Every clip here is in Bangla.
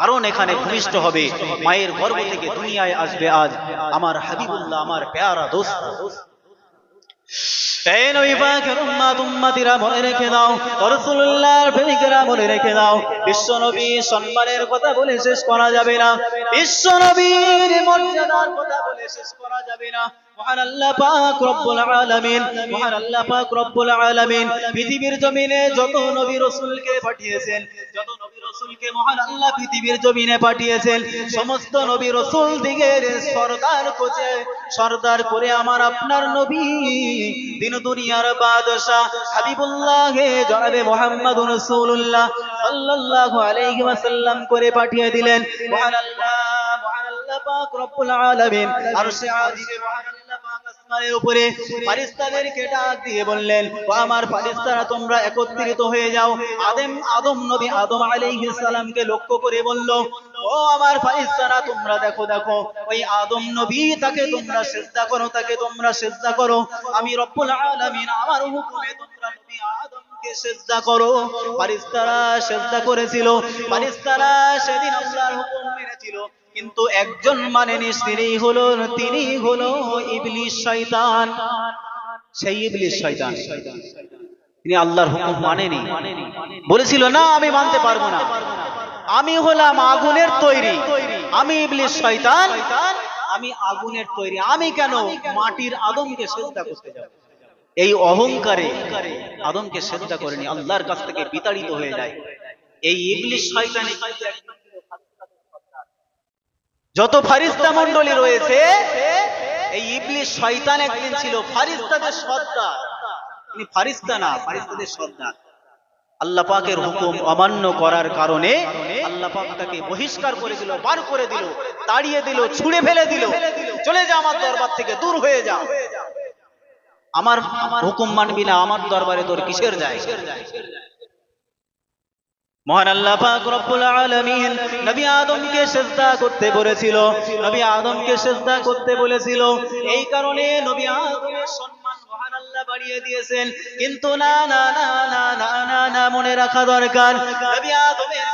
কারণ এখানে ভূমিষ্ঠ হবে, মায়ের গর্ভ থেকে দুনিয়ায় আসবে আজ আমার হাবিবুল্লাহ, আমার পেয়ারা দোস্ত। রেখে দাও রেখে দাও কথা বলে শেষ করা যাবে না, বিশ্ব নবীর মর্যাদার কথা বলে শেষ করা যাবে না। মহান করে আমার আপনার নবী, দিন দুনিয়ার বাদশাহ হাবিবুল্লাহ জনাবে মুহাম্মদুর রাসূলুল্লাহ করে পাঠিয়ে দিলেন। আলামিন, আরশে আজিমে মহান আসমানের উপরে ফারিস্তাদেরকে ডাক দিয়ে বললেন, ও আমার ফারিস্তারা তোমরা একত্রিত হয়ে যাও। আদম আদম নবী আদম আলাইহিস সালামকে লক্ষ্য করে বলল, ও আমার ফারিস্তারা তোমরা দেখো দেখো, ওই আদম নবী তাকে তোমরা সিজদা করো, তাকে তোমরা সিজদা করো। আমি রব্বুল আলামিন আমার হুকুমে তোমরা নবী আদমকে সিজদা করো। ফারিস্তারা সিজদা করেছিল। ফারিস্তারা সেদিন আল্লাহর হুকুম মেনেছিল। কিন্তু একজন মানেনি তিনি হলো তিনি হলো ইবলিস শয়তান। সেই ইবলিস শয়তান। তিনি আল্লাহর হুকুম মানেনি। বলেছিল, না, আমি মানতে পারব না। আমি হলাম আগুনের তৈরি। আমি ইবলিস শয়তান। আমি আগুনের তৈরি। আমি কেন মাটির আদমকে সেজদা করতে যাব? এই অহংকারে আদমকে সেজদা করেনি, আল্লাহর কাছ থেকে বিতাড়িত হয়ে যায়। এই ইবলিস শয়তানি যত ফারিস্তা মণ্ডলী রয়েছে, এই ইবলিস শয়তান একদিন ছিল ফারিস্তাদের সর্দার। তিনি ফারিস্তা না, ফারিস্তাদের সর্দার। আল্লাহ পাকের হুকুম অমান্য করার কারণে আল্লাহ পাক তাকে বহিষ্কার করে দিল, বার করে দিল, তাড়িয়ে দিল, ছুঁড়ে ফেলে দিল। চলে যা আমার দরবার থেকে, দূর হয়ে যা। আমার হুকুম মানবি না, আমার দরবারে তোর কিসের যায়? মহান আল্লাহ পাক রব্বুল আলামিন নবী আদমকে সেজদা করতে বলেছিল, নবী আদমকে সেজদা করতে বলেছিল। এই কারণে নবী আদমের সম্মান মহান আল্লাহ বাড়িয়ে দিয়েছেন। কিন্তু না না না না না না মনে রাখা দরকার। নবী আদমের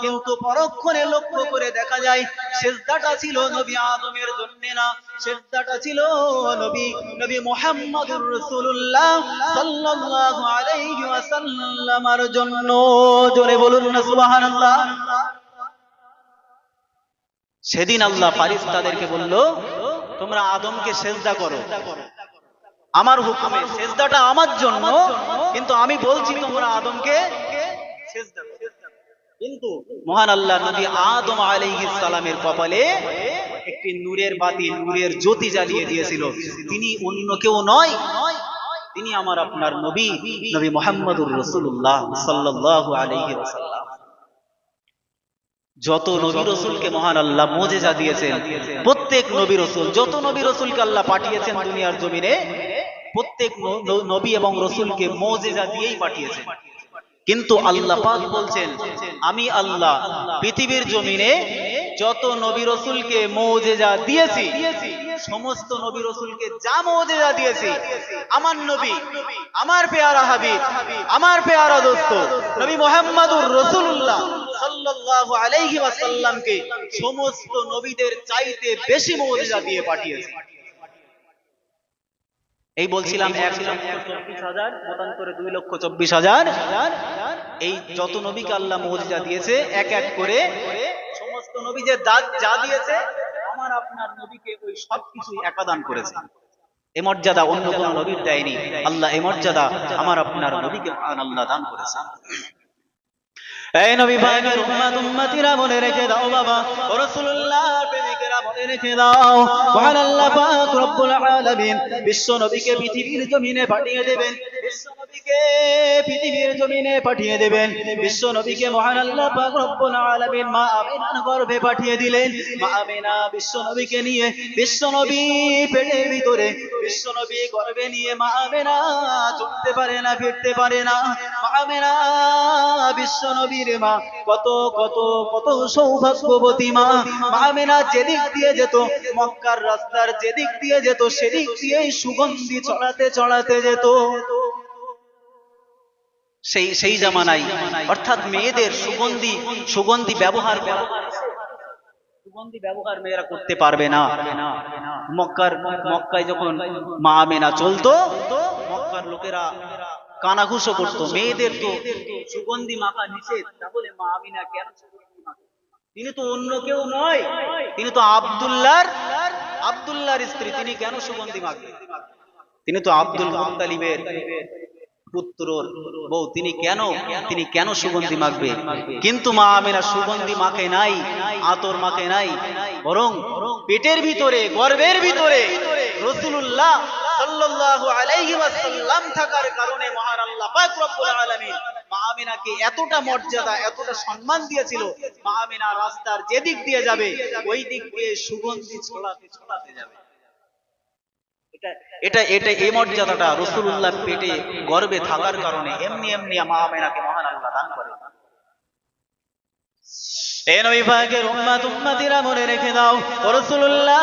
কিন্তু পরক্ষণে লক্ষ্য করে দেখা যায়, সেজদাটা ছিল নবী আদমের জন্য না। সেজদাটা ছিল নবী নবী আলাইহি ওয়াসাল্লামের জন্য। জোরে বলুন না, সুবহানাল্লাহ। সেদিন আল্লাহ ফারিস্তাদেরকে বলল, তোমরা আদমকে সেজদা করো। আমার হুকুমে সেজদাটা আমার জন্য, কিন্তু আমি বলছি তোমরা আদমকে কিন্তু মহান আল্লাহ নবী আদম আলাইহিস সালামের কপালে একটি নূরের বাতি, নূরের জ্যোতি জ্বালিয়ে দিয়েছিল। তিনি অন্য কেউ নয়, তিনি আমার আপনার নবী নবী মোহাম্মদুর রাসূলুল্লাহ সাল্লাল্লাহু আলাইহি ওয়াসাল্লাম। যত নবী রসুলকে মহান আল্লাহ মোজেজা দিয়েছেন, প্রত্যেক নবী রসুল, যত নবী রসুলকে আল্লাহ পাঠিয়েছেন দুনিয়ার জমিনে, প্রত্যেক নবী এবং রসুলকে মোজেজা দিয়েই পাঠিয়েছেন। কিন্তু আল্লাহ পাক বলছেন, আমি আল্লাহ পৃথিবীর জমিনে যত নবী রসুলকে মোজেজা দিয়েছি, সমস্ত নবী রসুলকে যা মোজেজা দিয়েছি, আমার নবী, আমার পেয়ারা হাবিব, আমার পেয়ারা দোস্ত, নবী মোহাম্মদুর রসুল্লাহ সাল্লাল্লাহু আলাইহি ওয়াসাল্লামকে সমস্ত নবীদের চাইতে বেশি দিয়ে এই বলছিলাম এক দুই লক্ষ চব্বিশ হাজার। এই যত নবীকে আল্লাহ দিয়েছে, এক এক করে সমস্ত নবী যে যা দিয়েছে, আমার আপনার নবীকে ওই সব কিছুই একাদান করেছে। এ মর্যাদা অন্য কোন নবীর দেয়নি। আল্লাহ এ মর্যাদা আমার আপনার নবীকে আল্লাহ দান করেছে। এই নবী ভাইয়ের উম্মাত উম্মতিরা বলে রেখে দাও বাবা। ও রাসূলুল্লাহর প্রেমিকেরা বলে রেখে দাও। মহান আল্লাহ পাক রব্বুল আলামিন বিশ্ব নবীকে পৃথিবীর জমিনে পাঠিয়ে দেবেন। বিশ্ব নবীকে পৃথিবীর জমিনে পাঠিয়ে দেবেন। বিশ্ব নবীকে মহান আল্লাহ পাক রব্বুল আলামিন মা গর্ভে পাঠিয়ে দিলেন। মা আমিনা বিশ্ব নবীকে নিয়ে, বিশ্ব নবী পেটের ভিতরে, বিশ্ব নবী গর্ভে নিয়ে মা আমিনা চলতে পারে না, ফিরতে পারে না। মা আমিনা বিশ্ব নবীর মা, কত কত কত সৌভাগ্যবতী মা। মা আমিনা যেদিক দিয়ে যেত, মক্কার রাস্তার যেদিক দিয়ে যেত, সেদিক দিয়েই সুগন্ধি চড়াতে চড়াতে যেত। সেই সেই জামানাই অর্থাৎ মেয়েদের সুগন্ধি সুগন্ধি ব্যবহার মা তো সুগন্ধি মাখা তিনি তো অন্য কেউ নয়। তিনি তো আব্দুল্লাহর আব্দুল্লাহর স্ত্রী। তিনি কেন সুগন্ধি মাখবেন তিনি তো আব্দুল পুত্রর বউ, তিনি কেন তিনি কেন সুগন্ধি মাখবে? কিন্তু মা আমেনা সুগন্ধি মাখে নাই, আতর মাখে নাই, বরং পেটের ভিতরে, গর্ভের ভিতরে রসুল্লাহ সাল্লাল্লাহু রাস্তার যেদিক দিয়ে যাবে, ওই দিক দিয়ে সুগন্ধি ছড়াতে ছড়াতে যাবে। এটা এটা এই মর্যাদাটা রসুল্লাহ পেটে গর্বে থাকার কারণে এমনি এমনি মা আমেনাকে মহান আল্লাহ দান করে এ নবী ভাগের উম্মাত, উম্মাতিরা মনে রেখে দাও রসুল্লাহ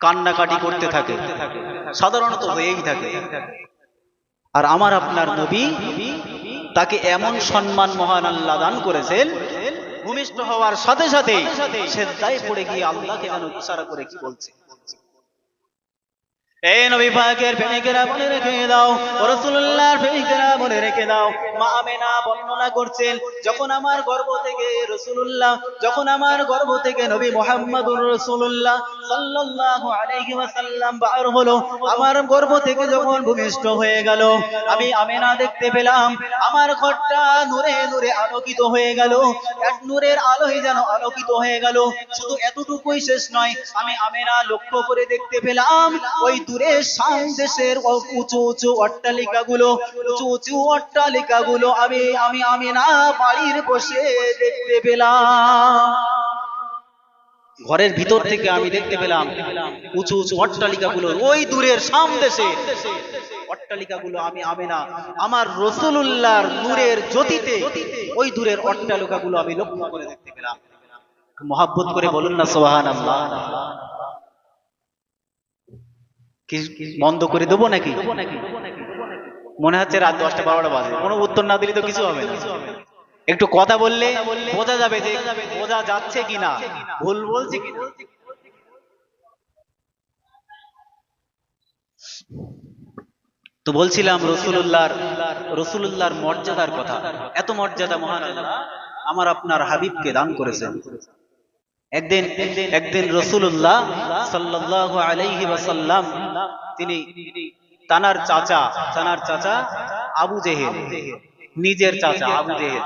কান্নাকাটি করতে থাকে। সাধারণত হয়েই থাকে। আর আমার আপনার নবী তাকে এমন সম্মান মহান আল্লাহ দান করেছেন, ভূমিষ্ঠ হওয়ার সাথে সাথে সেজদায় পড়ে গিয়ে আল্লাহকে যেন ইশারা করে কি বলছে। এই নবী পাকের প্রেমিকেরা মনে রেখে দাও রাসূলুল্লাহর প্রেমিকেরা মনে রেখে দাও, মা আমেনা বর্ণনা করছেন, যখন আমার গর্ভ থেকে রাসূলুল্লাহ, যখন আমার থেকে নবী মুহাম্মদুর রাসূলুল্লাহ সাল্লাল্লাহু আলাইহি ওয়াসাল্লাম বার হলো, আমার থেকে যখন ভূমিষ্ঠ হয়ে গেল, আমি আমেনা দেখতে পেলাম, আমার ঘরটা নূরে নূরে আলোকিত হয়ে গেল, এক নূরের আলোয় যেন আলোকিত হয়ে গেল, শুধু এতটুকুই শেষ নয়, আমি আমেনা লক্ষ্য করে দেখতে পেলাম, ওই দূরে শাম দেশের উঁচু উঁচু অট্টালিকাগুলো, উঁচু উঁচু অট্টালিকাগুলো আমি আমি আমি না, বাড়ির বসে দেখতে পেলাম। ঘরের ভিতর থেকে আমি দেখতে পেলাম উঁচু উঁচু অট্টালিকাগুলো ওই দূরের সাম দেশে। অট্টালিকাগুলো আমি আমি না, আমার রসুলুল্লাহর নূরের জ্যোতিতে ওই দূরের অট্টালিকাগুলো আমি লক্ষ্য করে দেখতে পেলাম। মহাব্বত করে বলুন না সোহান আল্লাহ বন্ধ করে দেবো নাকি? মনে হচ্ছে রাত দশটা বারোটা বাজে। কোনো উত্তর না দিলে তো কিছু হবে না। একটু কথা বললে বোঝা যাবে যে বোঝা যাচ্ছে কিনা। ভুল বলছে কিনা? তো বলছিলাম রসুল্লাহর রসুল্লাহর মর্যাদার কথা। এত মর্যাদা, মহান আমার আপনার হাবিবকে দান করেছেন। একদিন একদিন রসুল্লাহ সাল্লাল্লাহু আলাইহি ওয়াসাল্লাম, তিনি তানার চাচা তানার চাচা আবু জেহেল, নিজের চাচা আবু জেহেল।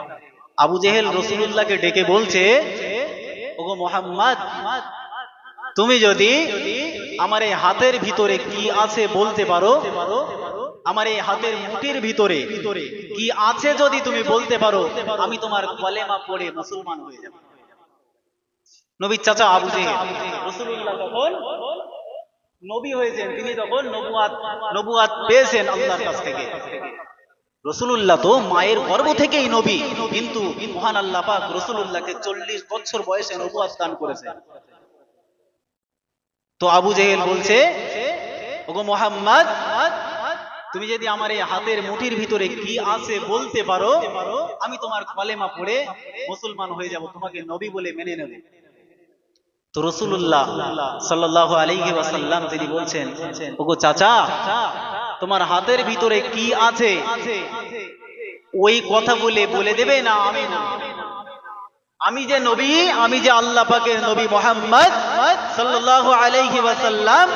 আবু জেহেল রসুল্লাহকে ডেকে বলছে, ওগো মোহাম্মদ, তুমি যদি আমার এই হাতের ভিতরে কি আছে বলতে পারো? আমার এই হাতের মুঠির ভিতরে কি আছে যদি তুমি বলতে পারো, আমি তোমার কলেমা পড়ে মুসলমান হয়ে যাব। নবীর চাচা আবু জেহেল। তখন নবী হয়েছেন তিনি তখন নবুয়াত নবুয়াত পেয়েছেন আল্লাহর কাছ থেকে। রসুলুল্লাহ তো মায়ের গর্ভ থেকেই নবী কিন্তু মহান আল্লাহ পাক রসুলুল্লাহকে চল্লিশ বছর বয়সে নবুয়াত দান করেছেন। তো আবু জেহেল বলছে ওগো মোহাম্মদ তুমি যদি আমার এই হাতের মুঠির ভিতরে কি আছে বলতে পারো আমি তোমার কলেমা পড়ে মুসলমান হয়ে যাব তোমাকে নবী বলে মেনে নেব। তো রসুল্লাহ সাল্লাহ আলাইহি ওয়াসাল্লাম তিনি বলছেন, ওগো চাচা, তোমার হাতের ভিতরে কি আছে? ওই কথা বলে বলে দেবে না আমি আমি যে নবী, আমি যে আল্লাহ পাকের নবী মোহাম্মদ সাল্লাল্লাহু আলাইহি ওয়াসাল্লাম,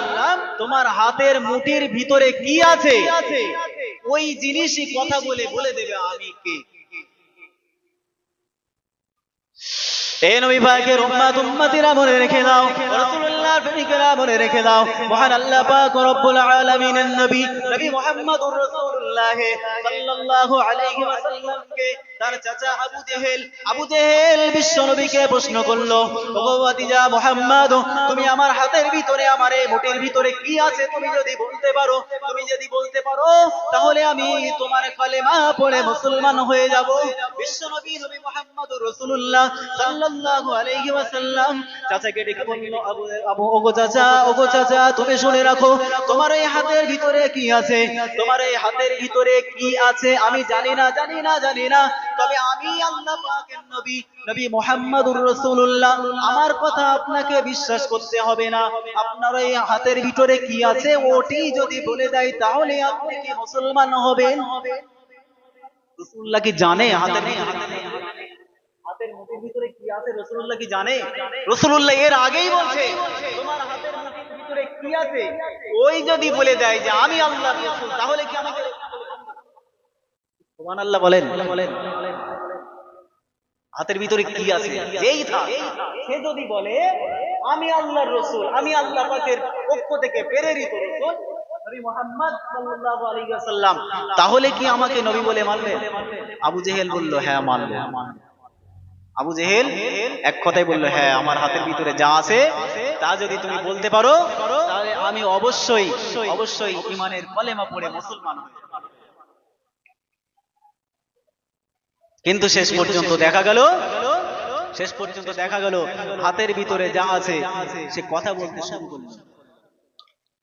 তোমার হাতের মুঠির ভিতরে কি আছে? ওই জিনিসই কথা বলে বলে দেবে আমি কে? এ নবী পাকের উম্মাত উম্মতিরা মনে রেখে দাও। রাসূলুল্লাহর মনে রেখে দাও। মহান আল্লাহ পাক রব্বুল আলামিনের নবী নবী মুহাম্মদুর রাসূলুল্লাহ সাল্লাল্লাহু আলাইহি ওয়াসাল্লামকে তার চাচা আবু জেহেল আবু জেহেল বিশ্ব নবীকে প্রশ্ন করল মুহাম্মদ, তুমি আমার হাতের ভিতরে, আমার এই মুঠির ভিতরে কি আছে তুমি যদি বলতে পারো? তুমি যদি বলতে পারো, তাহলে আমি তোমার কালেমা পড়ে মুসলমান হয়ে যাব। বিশ্ব নবী নবী মুহাম্মদুর রাসূলুল্লাহ সাল্লাল্লাহু আলাইহি ওয়াসাল্লাম চাচাকে ডেকে বলল আবু ওগো চাচা ওগো চাচা, তুমি শুনে রাখো, তোমার এই হাতের ভিতরে কি আছে? তোমার এই হাতের ভিতরে কি আছে? আমি জানি না জানি না জানি না। তবে আমি আল্লাহ পাকের নবী নবী মুহাম্মদুর রাসূলুল্লাহ। আমার কথা আপনাকে বিশ্বাস করতে হবে না। আপনার এই হাতের ভিতরে কি আছে? ওটি যদি বলে দেয়, তাহলে আপনি কি মুসলমান হবেন? রাসূলুল্লাহ কি জানে হাতের হাতের মুঠির ভিতরে কি আছে? রাসূলুল্লাহ কি জানে? রাসূলুল্লাহ এর আগেই বলছে তোমার হাতের মুঠির ভিতরে কি আছে? ওই যদি বলে দেয় যে আমি আল্লাহ রাসূল তাহলে কি আমাকে সুবহানাল্লাহ বলেন। বলেন হাতের ভিতরে কি আছে? যেই থাক। সে যদি বলে আমি আল্লাহর রসুল আমি আল্লাহ পাকের পক্ষ থেকে প্রেরিত রসুল তাহলে কি আমাকে নবী বলে মানবে? আবু জেহেল বলল হ্যাঁ মানবে। আবু জেহেল এক কথাই বলল হ্যাঁ আমার হাতের ভিতরে যা আছে, তা যদি তুমি বলতে পারো, তাহলে আমি অবশ্যই অবশ্যই ইমানের কলেমা পড়ে মুসলমান কিন্তু শেষ পর্যন্ত দেখা গেল, শেষ পর্যন্ত দেখা গেল, হাতের ভিতরে যা আছে, সে কথা বলতে শুরু করল।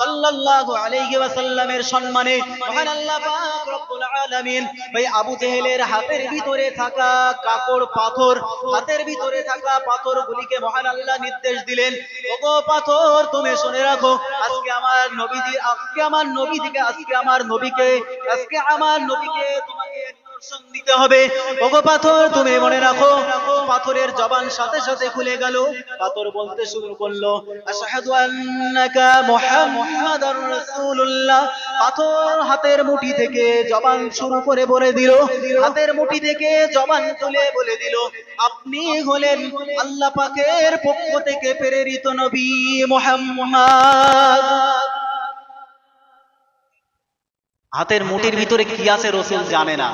সাল্লাল্লাহু আলাইহি ওয়াসাল্লামের সম্মানে পাক রব্বুল আলামিন ভাই আবু জেহেলের হাতের ভিতরে থাকা পাথর, হাতের ভিতরে থাকা পাথরগুলিকে নির্দেশ দিলেন, ওগো পাথর, তুমি শুনে রাখো, আজকে আমার নবীজি আজকে আমার নবী থেকে আজকে আমার নবীকে, আজকে আমার নবীকে তোমাকে দিতে হবে। ওগো পাথর, তুমি মনে রাখো, পাথরের জবান সাথে সাথে খুলে গেল। পাথর বলতে শুরু করল, আশহাদু আন্নাকা রাসূলুল্লাহ। পাথর হাতের মুঠি থেকে জবান শুরু করে বলে দিল, হাতের মুঠি থেকে জবান তুলে বলে দিল, আপনি হলেন আল্লাহ পাকের পক্ষ থেকে প্রেরিত নবী মুহাম্মদ। হাতের মুঠির ভিতরে কি আছে রসুল জানে না।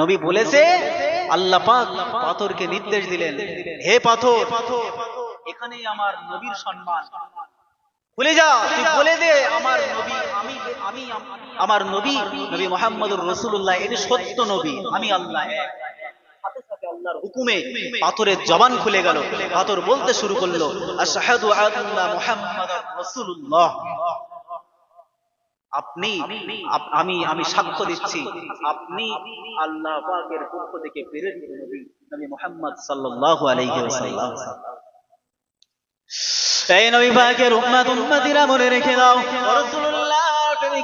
নবী বলেছে, আল্লাহ পাক পাথরকে নির্দেশ দিলেন, হে পাথর, এখানেই আমার নবীর সম্মান। যা, তুই বলে দে, আমার নবী, আমি আমি, আমার নবী নবী রসুল্লাহ এটি সত্য নবী, আমি আল্লাহ হুকুমে পাথরের জবান খুলে গেল। পাথর বলতে শুরু করল, আশহাদু আন্না আপনি আমি আমি সাক্ষ্য দিচ্ছি। আপনি আল্লাহ পাকের পক্ষ থেকে প্রেরিত নবী নবী মুহাম্মদ সাল্লাল্লাহু আলাইহি ওয়াসাল্লাম। এই নবী পাকের উম্মত, উম্মতিরা মনে রেখে দাও। রাসূলুল্লাহ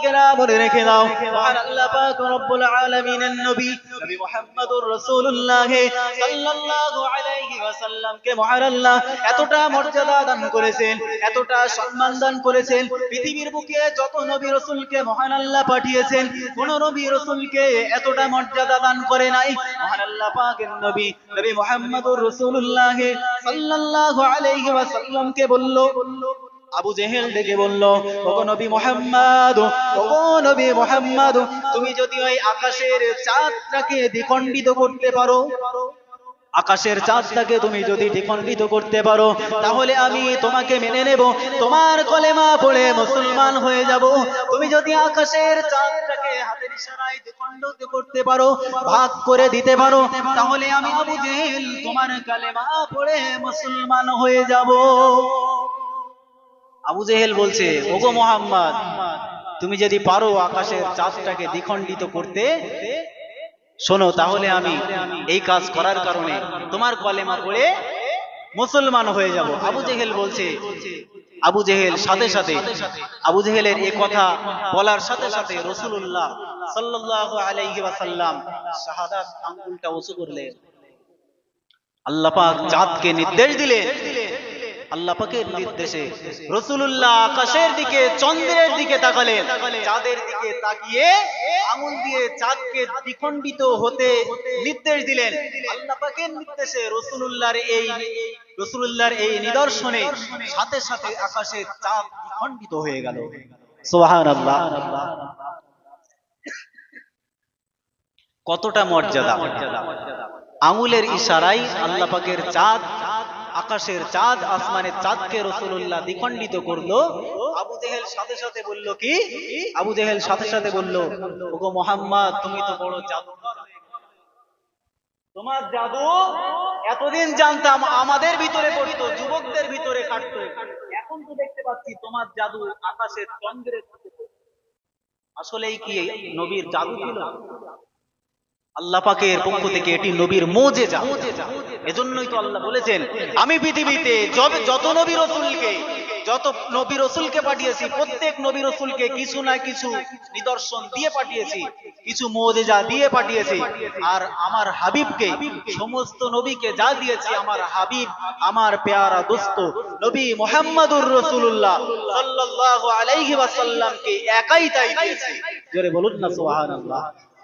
প্রেমিকেরা মনে রেখে দাও। মহান আল্লাহ পাক রব্বুল আলামিনের নবী নবী মুহাম্মদুর রাসূলুল্লাহ সাল্লাল্লাহু আলাইহি ওয়াসাল্লামকে মহান আল্লাহ এতটা মর্যাদা দান করেছেন এতটা সম্মান দান করেছেন পৃথিবীর বুকে যত নবী রাসূলকে মহান আল্লাহ পাঠিয়েছেন কোন নবী রাসূলকে এতটা মর্যাদা দান করে নাই। মহান আল্লাহ পাকের নবী নবী মুহাম্মদুর রাসূলুল্লাহ সাল্লাল্লাহু আলাইহি ওয়াসাল্লামকে বলল আবু জেহেল ডেকে বলল, ওগো নবী মোহাম্মদ, ওগো নবী মোহাম্মদ, তুমি যদি ওই আকাশের চাঁদটাকে দ্বিখণ্ডিত করতে পারো, আকাশের চাঁদটাকে তুমি যদি দ্বিখণ্ডিত করতে পারো, তাহলে আমি তোমাকে মেনে নেব, তোমার কলেমা পড়ে মুসলমান হয়ে যাব। তুমি যদি আকাশের চাঁদটাকে হাতের ইশারায় দ্বিখণ্ডিত করতে পারো, ভাগ করে দিতে পারো, তাহলে আমি আবু জেহেল তোমার কলেমা পড়ে মুসলমান হয়ে যাব। আবু জেহেল বলছে, ওগো মোহাম্মদ, তুমি যদি পারো আকাশের চাঁদটাকে দ্বিখণ্ডিত করতে, শোনো, তাহলে আমি এই কাজ করার কারণে তোমার কলেমা পড়ে মুসলমান হয়ে যাব। আবু জেহেল বলছে, আবু জেহেল, সাথে সাথে, আবু জেহেলের এই কথা বলার সাথে সাথে রসুল্লাহ সাল্লাল্লাহু আলাইহি ওয়াসাল্লাম শাহাদাত আঙ্গুলটা উঁচু করলেন। আল্লাহ পাক চাঁদকে নির্দেশ দিলেন আল্লাহ পাকের নির্দেশে রসুল্লাহ আকাশের দিকে, চন্দ্রের দিকে তাকালেন। চাঁদের দিকে তাকিয়ে আঙুল দিয়ে চাঁদকে দ্বিখণ্ডিত হতে নির্দেশ দিলেন। আল্লাহ পাকের নির্দেশে রসুল্লাহর এই রসুল্লাহর এই নিদর্শনে সাথে সাথে আকাশের চাঁদ দ্বিখণ্ডিত হয়ে গেল। সোহান আল্লাহ কতটা মর্যাদা? আঙুলের ইশারায় আল্লাহ পাকের চাঁদ আকাশের চাঁদ, আসমানের চাঁদকে রসুল্লাহ দ্বিখণ্ডিত করল। আবু জেহেল সাথে সাথে বলল, কি? আবু জেহেল সাথে সাথে বলল, ওগো মোহাম্মদ, তুমি তো বড় জাদুকর তোমার জাদু এতদিন জানতাম আমাদের ভিতরে পড়তো, যুবকদের ভিতরে কাটতো। এখন তো দেখতে পাচ্ছি তোমার জাদু আকাশের চন্দ্রের আসলেই কি নবীর জাদু ছিল? আল্লাহ পাকের পক্ষ থেকে এটি নবীর মোজেজা। এজন্যই তো আল্লাহ বলেছেন, আমি পৃথিবীতে যত নবী রসুলকে, যত নবী রসুলকে পাঠিয়েছি, প্রত্যেক নবী রসুলকে কিছু না কিছু নিদর্শন দিয়ে পাঠিয়েছি, কিছু মোজেজা দিয়ে পাঠিয়েছি, আর আমার হাবিবকে, সমস্ত নবীকে যা দিয়েছি, আমার হাবিব, আমার পেয়ারা দোস্ত, নবী মোহাম্মদুর রসুল্লাহ সাল্লাল্লাহু আলাইহি ওয়াসাল্লামকে একাই তাই দিয়েছি। বলুন না সুবহানাল্লাহ।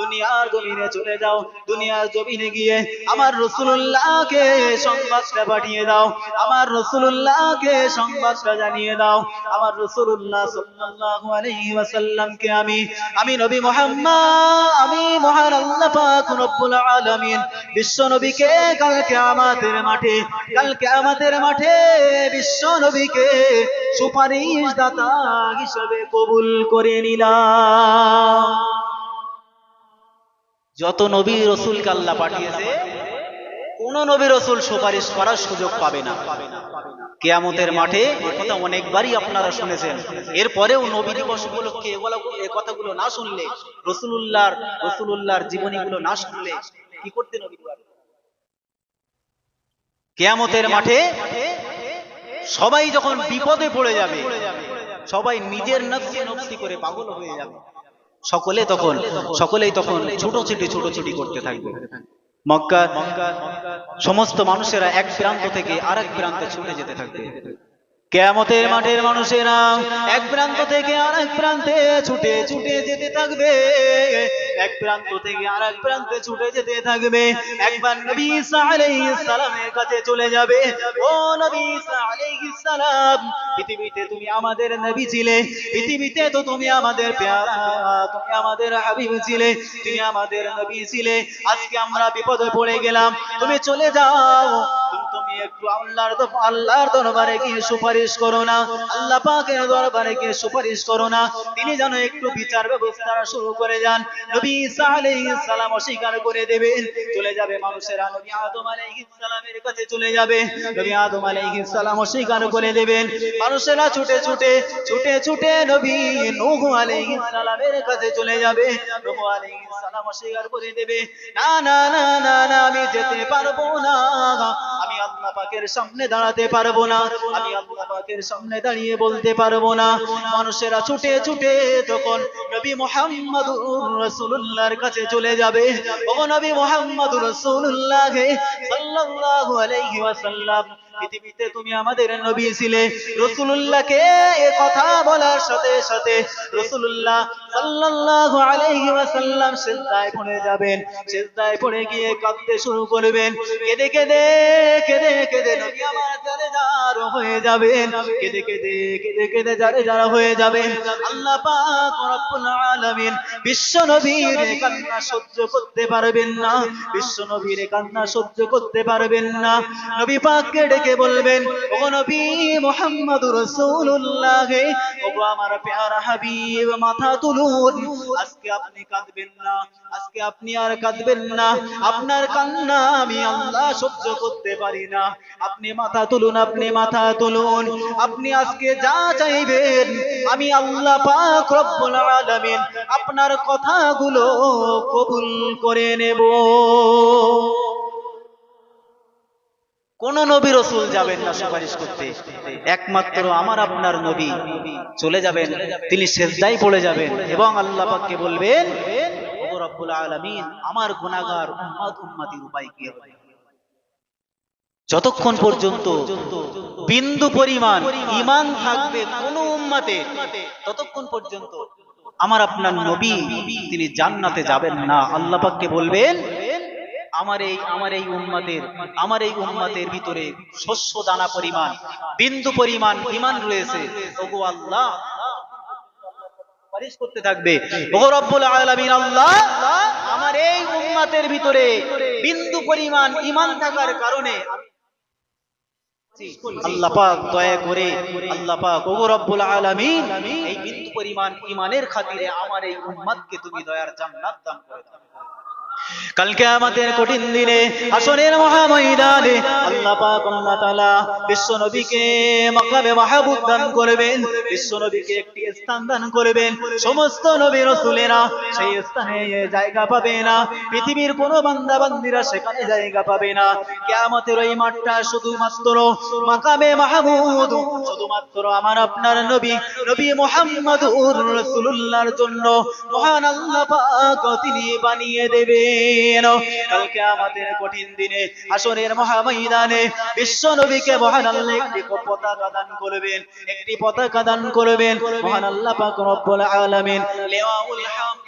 দুনিয়ার জমিনে চলে যাও, দুনিয়ার জমিনে গিয়ে আমার রসুল্লাহকে সংবাদটা পাঠিয়ে দাও, আমার রসুল্লাহকে সংবাদটা জানিয়ে দাও। আমার রসুল্লাহ সাল্লাল্লাহু আমি আমি নবী মুহাম্মদ, আমি মহান আল্লাহ পাক বিশ্ব নবীকে কালকে আমাদের মাঠে কালকে আমাদের মাঠে বিশ্ব নবীকে সুপারিশ দাতা হিসেবে কবুল করে নিলাম। যত নবী রসুলকে আল্লাহ পাঠিয়েছে, কোন নবী রসুল সুপারিশ করার সুযোগ পাবে না। কেয়ামতের মাঠে কথা অনেকবারই আপনারা শুনেছেন। এরপরেও নবী দিবস উপলক্ষে কথাগুলো না শুনলে, রসুলুল্লাহর জীবনীগুলো না শুনলে কি করতে নবী কেয়ামতের মাঠে সবাই যখন বিপদে পড়ে যাবে, সবাই নিজের নফসি নফসি করে পাগল হয়ে যাবে। সকলে তখন সকলেই তখন ছুটোছুটি ছুটোছুটি করতে থাকবে। মক্কা সমস্ত মানুষেরা এক প্রান্ত থেকে আরেক প্রান্তে ছুটে যেতে থাকবে। কেয়ামতের মাঠের মানুষেরা এক প্রান্ত থেকে আরেক প্রান্তে ছুটে ছুটে যেতে থাকবে। এক প্রান্ত থেকে আরেক প্রান্তে ছুটে যেতে থাকবে। একবার নবী সালামের কাছে চলে যাবে। ও নবী সালাম পৃথিবীতে তুমি আমাদের নবী ছিলে পৃথিবীতে তো তুমি আমাদের পেয়ারা তুমি আমাদের হাবিব ছিলে তুমি আমাদের নবী ছিলে। আজকে আমরা বিপদে পড়ে গেলাম। তুমি চলে যাও তিনি যেন একটু বিচার ব্যবস্থা শুরু করে যান। নবী সালাম অস্বীকার করে দেবেন। চলে যাবে মানুষেরা। নবী আদম আলাইহিস কাছে চলে যাবে। নবী আদম আলাইহিস অস্বীকার করে দেবেন। মানুষেরা ছুটে ছুটে ছুটে ছুটে নবী নূহ আলাইহিস কাছে চলে যাবে। নূহ আলাইহিস অস্বীকার করে দেবে। না না না না, আমি যেতে পারব না। আমি আল্লাহ পাকের সামনে দাঁড়াতে পারব না। আমি আল্লাহ পাকের সামনে দাঁড়িয়ে বলতে পারব না। মানুষেরা ছুটে ছুটে তখন নবী মোহাম্মদুর রাসূলুল্লাহর কাছে চলে যাবে ও নবী মোহাম্মদুর রাসূলুল্লাহ সাল্লাল্লাহু আলাইহি ওয়াসাল্লাম পৃথিবীতে তুমি আমাদের নবী ছিলে। রসুল্লাহকে এ কথা বলার সাথে সাথে রসুল্লাহ সাল্লাল্লাহু আলাইহি ওয়াসাল্লাম সিজদায় পড়ে যাবেন। সিজদায় পড়ে গিয়ে কাঁদতে শুরু করবেন। কেঁদে কেঁদে কেঁদে কেঁদে নবী আমার জারে জার হয়ে যাবেন। কেঁদে কেঁদে কেঁদে কেঁদে জারে জার হয়ে যাবেন। আল্লাহ পাক রব্বুল আলামিন বিশ্ব নবীর কান্না সহ্য করতে পারবেন না। বিশ্ব নবীর কান্না সহ্য করতে পারবেন না। নবী পাককে ডেকে বলবেন ও নবী মুহাম্মদুর রাসূলুল্লাহ ও আমার পেয়ারা হাবিব, মাথা তুলুন। আজকে আপনি কাঁদবেন না, আজকে আপনি আর কাঁদবেন না। আপনার কান্না আমি আল্লাহ সহ্য করতে পারি না। আপনি মাথা তুলুন, আপনি মাথা তুলুন। আপনি আজকে যা চাইবেন, আমি আল্লাহ পাক রব্বুল আলামিন আপনার কথাগুলো কবুল করে নেব। কোন নবী রসুল যাবেন না সুপারিশ করতে। একমাত্র আমার আপনার নবী চলে যাবেন, তিনি সেজদাই পড়ে যাবেন এবং আল্লাহ পাককে বলবেন আমার গুনাহগার উম্মত উম্মতির উপায় কি? হবে যতক্ষণ পর্যন্ত বিন্দু পরিমাণ ইমান থাকবে কোন উম্মতে, ততক্ষণ পর্যন্ত আমার আপনার নবী তিনি জান্নাতে যাবেন না। আল্লাহ পাককে বলবেন আমার এই আমার এই উম্মাতের আমার এই উম্মাতের ভিতরে শস্য দানা পরিমাণ, বিন্দু পরিমাণ ইমান রয়েছে। আল্লাহ আলামিন আমার এই বিন্দু পরিমাণ থাকার কারণে এই বিন্দু ইমানের খাতিরে আমার এই উম্মতকে তুমি দয়ার জান্নাত দান করে দাও। কালকে আমাদের কঠিন দিনে, আসরের মহাময়দানে আল্লাহ পাক আল্লাহ তাআলা বিশ্ব নবীকে মাকামে মাহবুব দান করবেন, বিশ্ব নবীকে একটি স্থান দান করবেন। সমস্ত নবী রাসূলেরা সেই স্থানে জায়গা পাবে না, পৃথিবীর কোন বান্দা বান্দিরা সেখানে জায়গা পাবে না। কিয়ামতের ওই মাঠটা শুধুমাত্র মাকামে মাহমুদ, শুধুমাত্র আমার আপনার নবী নবী মুহাম্মদুর রাসূলুল্লাহর জন্য মহান আল্লাহ পাক তিনি বানিয়ে দেবেন। কালকে আমাদের কঠিন দিনে আসরের মহাময়দানে বিশ্ব নবীকে মহান আল্লাহ একটি পতাকা দান করবেন, একটি পতাকা দান করবেন। মহান আল্লাহ পাক রব্বুল আলামিন লিওয়াউল হামদ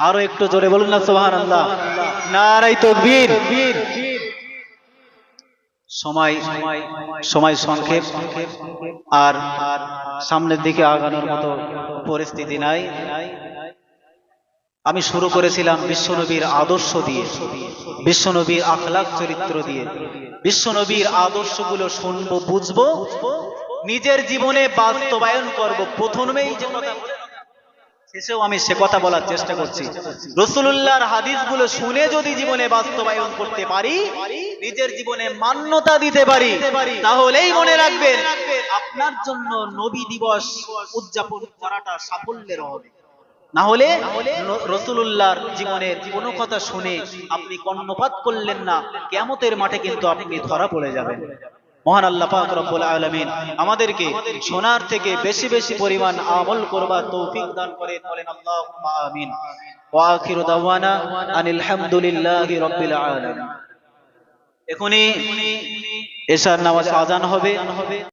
আরও একটু জোরে বলুন না, সুবহানাল্লাহ। নারাই তাকবীর। সময় সময় সংক্ষেপ। আর সামনের দিকে আগানোর মতো পরিস্থিতি নাই। আমি শুরু করেছিলাম বিশ্বনবীর আদর্শ দিয়ে, বিশ্বনবীর আখলাক চরিত্র দিয়ে। বিশ্বনবীর আদর্শগুলো শুনব, বুঝব, নিজের জীবনে বাস্তবায়ন করব। প্রথমেই যে কথা বলে শেষেও আমি সে কথা বলার চেষ্টা করছি। রসুল্লাহর হাদিসগুলো শুনে যদি জীবনে বাস্তবায়ন করতে পারি, নিজের জীবনে মান্যতা দিতে পারি, তাহলেই মনে আপনার জন্য নবী দিবস উদযাপন করাটা সাফল্যের হবে না হলে রসুল্লাহর জীবনের কোনো কথা শুনে আপনি কর্ণপাত করলেন না কেমতের মাঠে কিন্তু আপনি ধরা পড়ে যাবেন। মহান আল্লাহ পাক রব্বুল আলামিন আমাদেরকে সোনার থেকে বেশি বেশি পরিমাণ আমল করবার তৌফিক দান করে বলেন আল্লাহুম্মা আমিন। ওয়া আখিরু দাওয়ানা আনিল হামদুলিল্লাহি রব্বিল আলামিন। এখনি এশার নামাজ আজান হবে।